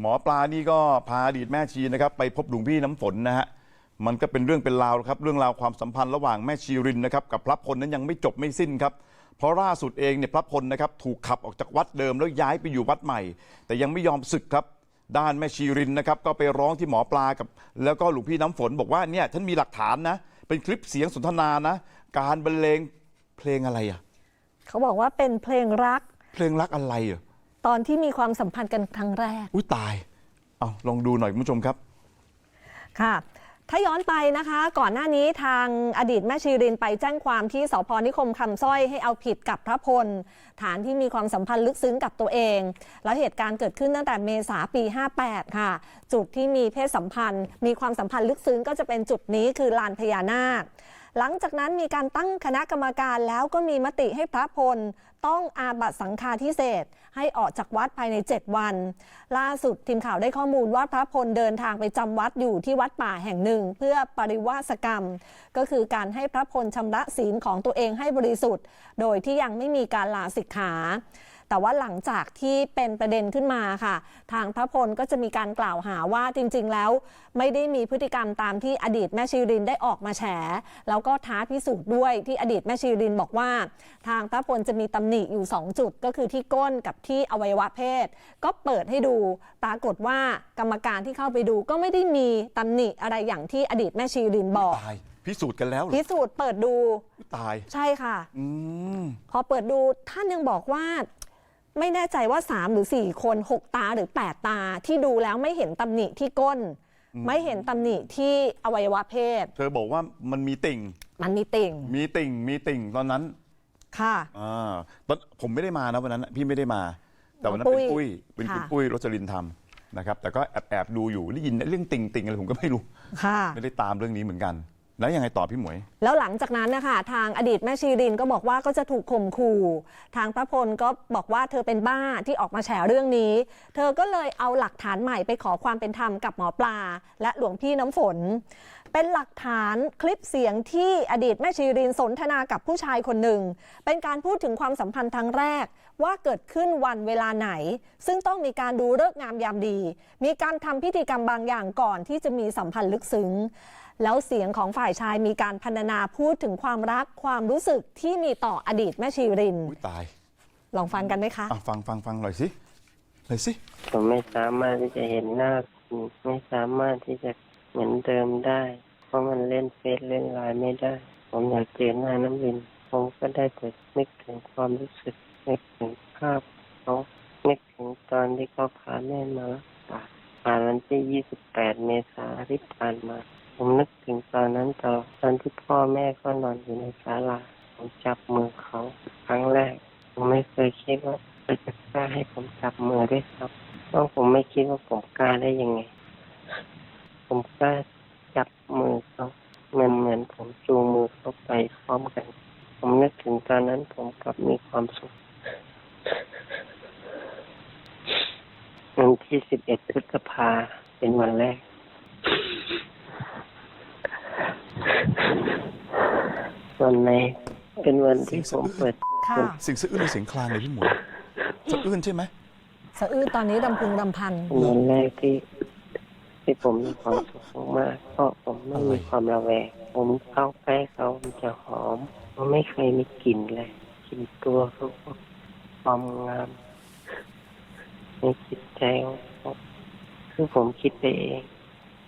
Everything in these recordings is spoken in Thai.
หมอปลานี่ก็พาอดีตแม่ชีนะครับไปพบหลวงพี่น้ำฝนนะฮะมันก็เป็นเรื่องเป็นราวครับเรื่องราวความสัมพันธ์ระหว่างแม่ชีรินนะครับกับพระพลนั้นยังไม่จบไม่สิ้นครับเพราะล่าสุดเองเนี่ยพระพลนะครับถูกขับออกจากวัดเดิมแล้วย้ายไปอยู่วัดใหม่ แต่ยังไม่ยอมศึกครับด้านแม่ชีรินนะครับก็ไปร้องที่หมอปลากับ แล้วก็หลวงพี่น้ำฝนบอกว่าเนี่ยฉันมีหลักฐานนะเป็นคลิปเสียงสนทนานะการบรรเลงเพลงอะไรอะเขาบอกว่าเป็นเพลงรัก เพลงรักอะไรอะ ตอนที่มีความสัมพันธ์กันครั้งแรก อุ้ยตาย เอาลองดูหน่อยคุณผู้ชมครับ ค่ะ ถ้าย้อนไปนะคะ ก่อนหน้านี้ทางอดีตแม่ชีรินไปแจ้งความที่สพนิคมคำสร้อยให้เอาผิดกับพระพล ฐานที่มีความสัมพันธ์ลึกซึ้งกับตัวเอง แล้วเหตุการณ์เกิดขึ้นตั้งแต่เมษาปี 58 ค่ะ จุดที่มีเพศสัมพันธ์ มีความสัมพันธ์ลึกซึ้งก็จะเป็นจุดนี้คือลานพญานาค หลังจากนั้นมีการตั้งคณะกรรมการแล้วก็มีมติให้พระพล ต้องอาบัตสังฆาทิเศษให้ออกจากวัดภายใน 7 วัน ล่าสุดทีมข่าวได้ข้อมูลว่าพระพลเดินทางไปจำวัดอยู่ที่วัดป่าแห่งหนึ่ง เพื่อปริวาสกรรม ก็คือการให้พระพลชำระศีลของตัวเองให้บริสุทธิ์ โดยที่ยังไม่มีการลาสิกขา แต่ว่าหลังจากที่เป็นประเด็นขึ้นมาค่ะ ทางพระพลก็จะมีการกล่าวหาว่าจริง ๆ แล้ว ไม่ได้มีพฤติกรรมตามที่อดีตแม่ชีรินได้ออกมาแฉ แล้วก็ท้าพิสูจน์ด้วยที่อดีตแม่ชีรินบอกว่า ทางพระพลจะมีตำหนิอยู่ 2 จุดก็คือที่ก้นกับที่อวัยวะเพศ ก็เปิดให้ดูปรากฏว่ากรรมการที่เข้าไปดูก็ไม่ได้มีตำหนิอะไรอย่างที่อดีตแม่ชีรินบอกตายพิสูจน์กันแล้วเหรอพิสูจน์เปิดดูตาย ใช่ค่ะอืมพอเปิดดูท่านยังบอกว่า ไม่แน่ใจว่า 3 หรือ 4 คน 6 ตาหรือ 8 ตาที่ดูแล้วไม่เห็นตำหนิที่ก้น ไม่เห็นตำหนิที่อวัยวะเพศ เธอบอกว่ามันมีติ่ง มันมีติ่ง มีติ่งมีติ่งตอนนั้นค่ะอ่าตอนผมไม่ได้มานะวันนั้นน่ะพี่ไม่ได้มา แต่วันนั้นน้เป็องนปุ้ปุ้ยยเป็นคุณค่ะปุ้ยรจรินทำนะครับ แต่ก็แอบแอบดูอยู่ได้ยินเรื่องติ่งติ่งอะไรผมก็ไม่รู้ค่ะไม่ได้ตามเรื่องนี้เหมือนกัน แล้วยังไงต่อพี่หมวย แล้วหลังจากนั้นนะคะทางอดีตแม่ชีรินก็บอกว่าก็จะถูกข่มขู่ทางพระพลก็บอกว่าเธอเป็นบ้าที่ออกมาแฉเรื่องนี้ เธอก็เลยเอาหลักฐานใหม่ไปขอความเป็นธรรมกับหมอปลา และหลวงพี่น้ำฝน เป็นหลักฐานคลิปเสียงที่อดีตแม่ชีรินสนทนากับผู้ชายคนหนึ่ง เป็นการพูดถึงความสัมพันธ์ครั้งแรกว่าเกิดขึ้นวันเวลาไหน ซึ่งต้องมีการดูเลิกงามยามดี มีการทำพิธีกรรมบางอย่างก่อนที่จะมีสัมพันธ์ลึกซึ้ง แล้วเสียงของฝ่ายชายมีการพรรณนาพูดถึงความรักความรู้สึกที่มีต่ออดีตแม่ชีริน อุ้ยตายลองฟังกันไหมคะ อะฟังฟังฟังหน่อยสิหน่อยสิผมไม่สามารถที่จะเห็นหน้าคุณไม่สามารถที่จะเหมือนเดิมได้ เพราะมันเล่นเฟซเล่นไลน์ไม่ได้ ผมอยากเจอหน้าน้ำวินผมก็ได้แต่นึกถึงความรู้สึกนึกถึงภาพเขานึกถึงตอนที่เขาพาแม่มารักษาผ่านวันที่ 28 เมษายนที่ผ่านมา ผมนึกถึงตอนนั้นตอนตอนที่พ่อแม่ก็นอนอยู่ในศาลาผมจับมือเขาครั้งแรก ผมไม่เคยคิดว่าเขาจะกล้าให้ผมจับมือด้วยครับเพราะผมไม่คิดว่าผมกล้าได้ยังไง ผมกล้าจับมือเขาเหมือนเหมือนผมจูงมือเขาไปพร้อมกัน ผมนึกถึงตอนนั้นผมกลับมีความสุขวันที่11พฤษภาเป็นวันแรก วันในเป็นวันที่ผมเปิด ค่ะ เสียงสะอื้นหรือเสียงคลางเลยพี่หมวยสะอื้นใช่ไหมสะอื้นตอนนี้ดำพึงดำพัน เป็นวันแรกที่ ที่ผมมีความสุขมากๆเพราะผมไม่มีความระแวง ผมเข้าใกล้เขามันจะหอมมันไม่เคยมีกลิ่นเลยกลิ่นตัวเขาก็ความงามในจิตใจของผมคือผมคิดไปเอง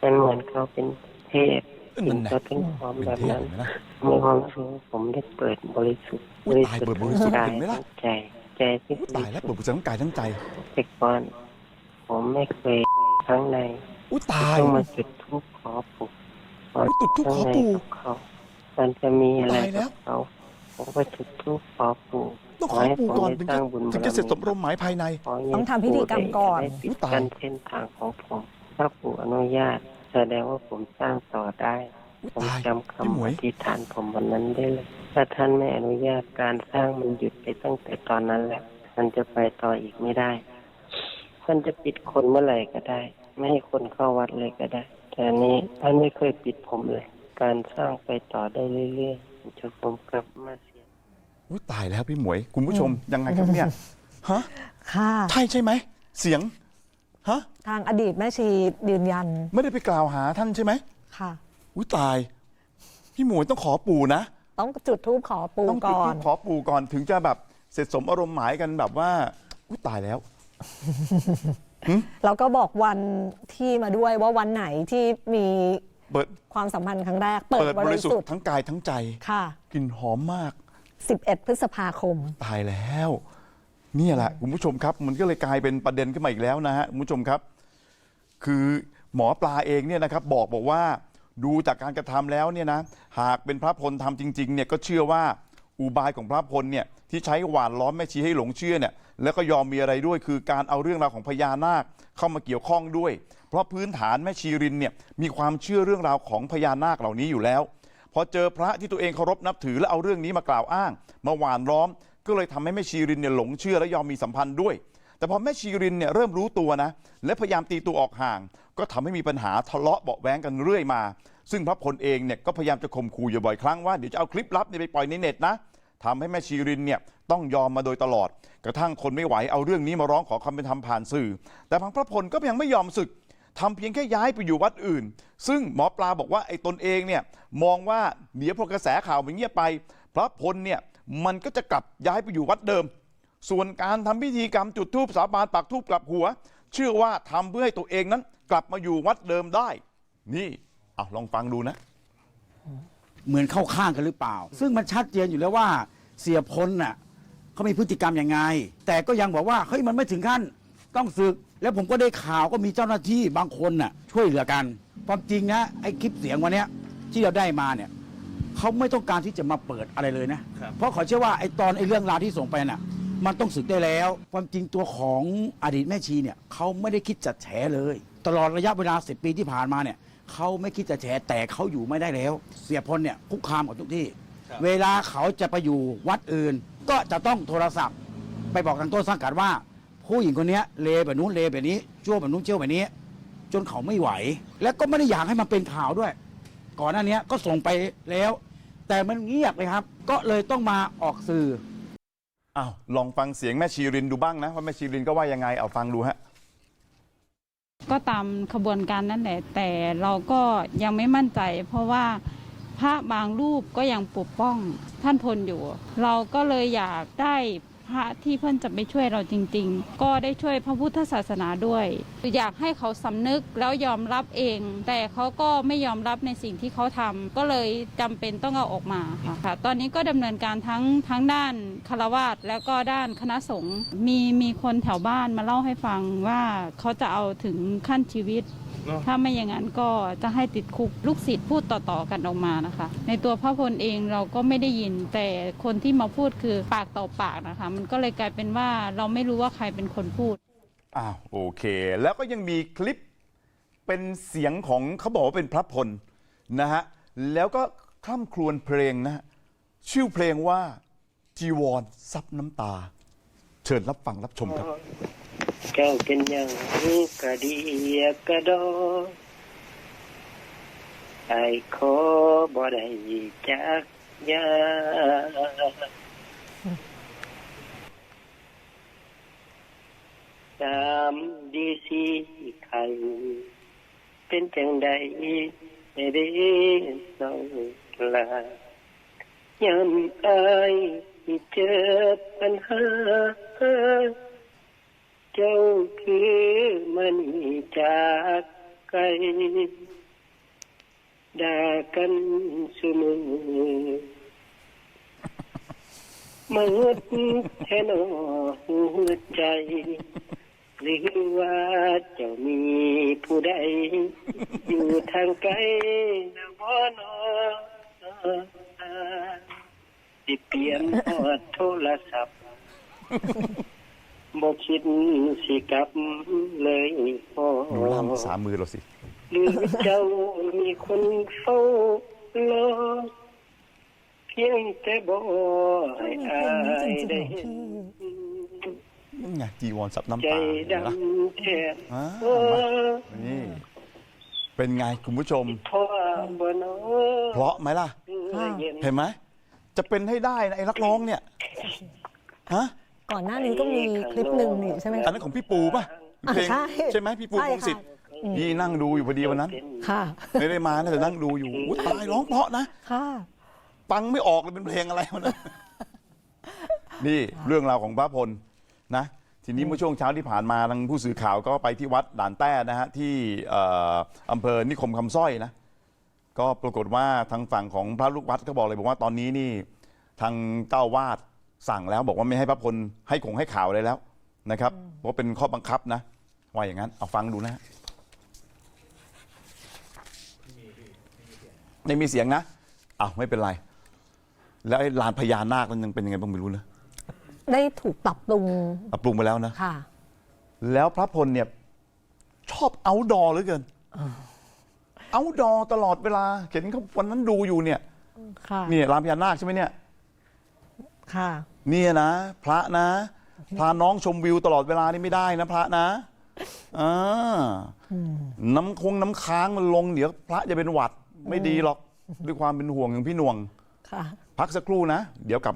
มันเหมือนเขาเป็นเทพ เอ้ยถึนั่งนแหละเขาเป็นความเป็นแบบเทพนั้นเห็นไหมล่ะมีความรู้สึกว่าผมได้เปิดบริสุทธิ์อุ๊ยตายเปิดบริสุทธิ์กายเห็นไหมล่ะทั้งใจใจที่อุ๊ยตายแล้วเปิดบุษทั้งกายทั้งใจแต่ก่อนผมไม่เคยครั้งในอุ้ยตายต้องมาจุดทูปขอปู่ขออุ๊ยจุดธูปขอข้างในปู่กับเขามันจะมีอะไรตายแล้กัวบเขาผมก็จุดทูปขอปู่ต้องขอปู่ก่อนถึงให้จะผมได้สร้างบุญถึงจะเสร็จสมรมหมายภายในขให้ต้องทำพิธีกรรมก่อนได้ปิอุ๊ดยตายกั้นเส้นทางของผมถ้าปู่อนุญาต แสดงว่าผมสร้างต่อได้อุ๊ยผมตายจำพี่หมคำวอย ธิษฐานผมวันนั้นได้เลย ถ้าท่านไม่อนุญาตการสร้างมันหยุดไปตั้งแต่ตอนนั้นแหละ มันจะไปต่ออีกไม่ได้ ท่านจะปิดคนเมื่อไหร่ก็ได้ ไม่ให้คนเข้าวัดเลยก็ได้ แต่อันนี้ท่านไม่เคยปิดผมเลย การสร้างไปต่อได้เรื่อยๆจนผมกลับมาเสีย อุ้ยตายแล้วพี่หมวย คุณผู้ชมยังไงครับเนี่ยฮะค่ะ ใช่ใช่ไหมเสียง ฮะ ทางอดีตแม่ชียืนยันไม่ได้ไปกล่าวหาท่านใช่ไหมค่ะ อุ้ยตาย พี่หมวยต้องขอปู่นะ ต้องจุดทูปขอปูต้องจุดก่อธูน ปขอปู่ก่อนถึงจะแบบเสร็จสมอารมณ์หมายกันแบบว่า อุ้ยตายแล้ว แล้วก็บอกวันที่มาด้วยว่าวันไหนที่มีเปิดความสัมพันธ์ครั้งแรก เปิดเปิดบบริริสุทสุทธิ์ธิ์ทั้งกายทั้งใจ ค่ะ กลิ่นหอมมาก 11 พฤษภาคม ตายแล้วเนี่แหละคุณผู้ชมครับ มันก็เลยกลายเป็นประเด็นขึ้นมาอีกแล้วนะฮะคุณผู้ชมครับ คือหมอปลาเองเนี่ยนะครับบอกบอกว่าดูจากการกระทำแล้วเนี่ยนะหากเป็นพระพลทำจริงๆเนี่ยก็เชื่อว่าอุบายของพระพลเนี่ยที่ใช้หวานล้อมแม่ชีให้หลงเชื่อเนี่ยแล้วก็ยอมมีอะไรด้วยคือการเอาเรื่องราวของพญานาคเข้ามาเกี่ยวข้องด้วย เพราะพื้นฐานแม่ชีรินเนี่ยมีความเชื่อเรื่องราวของพญานาคเหล่านี้อยู่แล้ว พอเจอพระที่ตัวเองเคารพนับถือแล้วเอาเรื่องนี้มากล่าวอ้าง มาหวานล้อม ก็เลยทำให้แม่ชีรินเนี่ยหลงเชื่อและยอมมีสัมพันธ์ด้วย แต่พอแม่ชีรินเนี่ยเริ่มรู้ตัวนะ และพยายามตีตัวออกห่าง ก็ทำให้มีปัญหาทะเลาะเบาะแว้งกันเรื่อยมา ซึ่งพระพลเองเนี่ยก็พยายามจะข่มขู่อยู่บ่อยครั้งว่าเดี๋ยวจะเอาคลิปลับเนี่ยไปปล่อยในเน็ตนะทำให้แม่ชีรินเนี่ยต้องยอมมาโดยตลอด กระทั่งทนไม่ไหวเอาเรื่องนี้มาร้องขอความเป็นธรรมผ่านสื่อ แต่พังพระพลก็ยังไม่ยอมสึกทำเพียงแค่ย้ายไปอยู่วัดอื่น ซึ่งหมอปลาบอกว่าไอ้ตนเองเนี่ยมองว่าเดี๋ยวพอกระแสข่าวมันเงียบไป พระพลเนี่ย มันก็จะกลับย้ายไปอยู่วัดเดิม ส่วนการทำพิธีกรรมจุดธูปสาบานปักธูปกลับหัว เชื่อว่าทำเพื่อให้ตัวเองนั้น กลับมาอยู่วัดเดิมได้ นี่เอาลองฟังดูนะ เหมือนเข้าข้างกันหรือเปล่า ซึ่งมันชัดเจนอยู่แล้วว่าเสียพลน่ะเขามีพฤติกรรมยังไง แต่ก็ยังบอกว่าเฮ้ยมันไม่ถึงขั้นต้องศึก แล้วผมก็ได้ข่าวก็มีเจ้าหน้าที่บางคนน่ะช่วยเหลือกันความจริงนะไอ้คลิปเสียงวันนี้ที่เราได้มาเนี่ย เขาไม่ต้องการที่จะมาเปิดอะไรเลยนะเพราะเขาเชื่อว่าไอ้ตอนไอ้เรื่องราวที่ส่งไปน่ะ มันต้องศึกได้แล้ว ความจริงตัวของอดีตแม่ชีเนี่ยเขาไม่ได้คิดจะแฉเลย ตลอดระยะเวลาสิปีที่ผ่านมาเนี่ยเขาไม่คิดจะแฉแต่เขาอยู่ไม่ได้แล้ว เสียพลเนี่ยคุกคามกับทุกที่เวลาเขาจะไปอยู่วัดอื่น ก็จะต้องโทรศัพท์ ไปบอกทางต้นสังกัดว่า ผู้หญิงคนเนี้ยเลวแบบนู้นเลวแบบนี้ชั่วแบบนู้นเชี่ยวแบบนี้ จนเขาไม่ไหว และก็ไม่ได้อยากให้มันเป็นข่าวด้วย ก่อนหน้านี้ก็ส่งไปแล้ว แต่มันเงียบเลยครับ ก็เลยต้องมาออกสื่อ อ้าวลองฟังเสียงแม่ชีรินดูบ้างนะว่าแม่ชีรินก็ว่ายังไงเอาฟังดูฮะ ก็ตามขบวนการนั่นแหละ แต่เราก็ยังไม่มั่นใจ เพราะว่าพระบางรูปก็ยังปกป้องท่านพลอยู่ เราก็เลยอยากได้ พระที่เพื่อนจะไปช่วยเราจริง ๆ ก็ได้ช่วยพระพุทธศาสนาด้วยอยากให้เขาสำนึกแล้วยอมรับเอง แต่เขาก็ไม่ยอมรับในสิ่งที่เขาทำก็เลยจำเป็นต้องเอาออกมาค่ะค่ะ ตอนนี้ก็ดำเนินการทั้งทั้งด้านคารวาสแล้วก็ด้านคณะสงฆ์มีมีคนแถวบ้านมาเล่าให้ฟังว่าเขาจะเอาถึงขั้นชีวิตถ้าไม่อย่างนั้นก็จะให้ติดคุกลูกศิษย์พูดต่อๆกันออกมานะคะ ในตัวพระพลเองเราก็ไม่ได้ยินแต่คนที่มาพูดคือปากต่อปากนะคะมันก็เลยกลายเป็นว่าเราไม่รู้ว่าใครเป็นคนพูด อ้าวโอเค แล้วก็ยังมีคลิปเป็นเสียงของเขาบอกว่าเป็นพระพลนะฮะแล้วก็คล่ำครวญเพลงนะฮะชื่อเพลงว่าจีวรซับน้ำตา เชิญรับฟังรับชมครับ เจ้าเป็นอย่างกระดีกระดอไอ้ขอบ่ได้จากยา ตามดีสีไข่เป็นจังใดไม่ได้สองลายามอายเจอปัญหา เจ้าคือมันจากไกลด่ากันเสมอมาหดแทนอหัวใจ หรือว่าเจ้ามีผู้ใด อยู่ทางไกลนะบ่นอสิเปลี่ยนพอดโทรศัพท์บ่คิดสิกลับเลยพ่อหนูล่ามภาษามือเราสิหรือเจ้ามีคนเฝ้ารอเพียงแต่บ่ให้อายได้เห็น นี่ไงจีวรซับน้ำใจตาเห็นดไหมล่ะำแทบอ่าโอ้นี่ เป็นไงคุณผู้ชม พ่อบ่นอเพราะไหมล่ะ เย็น เห็นไหมจะเป็นให้ได้นะไอ้นักร้องเนี่ยฮะก่อนหน้านี้ก็มีคลิปหนึ่งนี่ใช่ไหมอันนั้นของพี่ปูป่ะอะเพลงใช่ใช่ไหมพี่ปูใช่พงศิษฐ์ค่ะอืมพี่นั่งดูอยู่พอดีวันนั้น ค่ะ ไม่ได้มานะแต่นั่งดูอยู่อุ๊ยตายร้องเพราะนะ ค่ะ ฟังไม่ออกเลยเป็นเพลงอะไรวะนะ นี่เรื่องราวของพระพล นะทีนี้เมื่อช่วงเช้าที่ผ่านมาทางผู้สื่อข่าวก็ไปที่วัดด่านแต้นะฮะที่เอ่ออำเภอนิคมคำสร้อยนะก็ปรากฏว่าทางฝั่งของพระลูกวัดก็บอกเลยบอกว่าตอนนี้นี่ทางเจ้าวาดสั่งแล้วบอกว่าไม่ให้พระพลให้คงให้ข่าวอะไรแล้วนะครับเพราะเป็นข้อบังคับนะว่าอย่างนั้นเอาฟังดูนะฮะไม่มีเสียงนะอ้าวไม่เป็นไร แล้วไอ้ลานพญานาคนั้นยังเป็นยังไงบ้างไม่รู้นะ ได้ถูกปรับปรุงปรับปรุงไปแล้วนะ ค่ะ แล้วพระพลเนี่ยชอบเอาดอเหลือเกิน เอาดอตลอดเวลา เห็นเขาวันนั้นดูอยู่เนี่ยค่ะ เนี่ยลานพญานาคใช่ไหมเนี่ย ค่ะ เนี่ยนะ พระนะ พาน้องชมวิวตลอดเวลานี่ไม่ได้นะพระนะอ่าน้ำคงน้ำค้างมันลงเดี๋ยวพระจะเป็นหวัด ไม่ดีหรอกด้วยความเป็นห่วงอย่างพี่หน่วง ค่ะ พักสักครู่นะ เดี๋ยวกลับ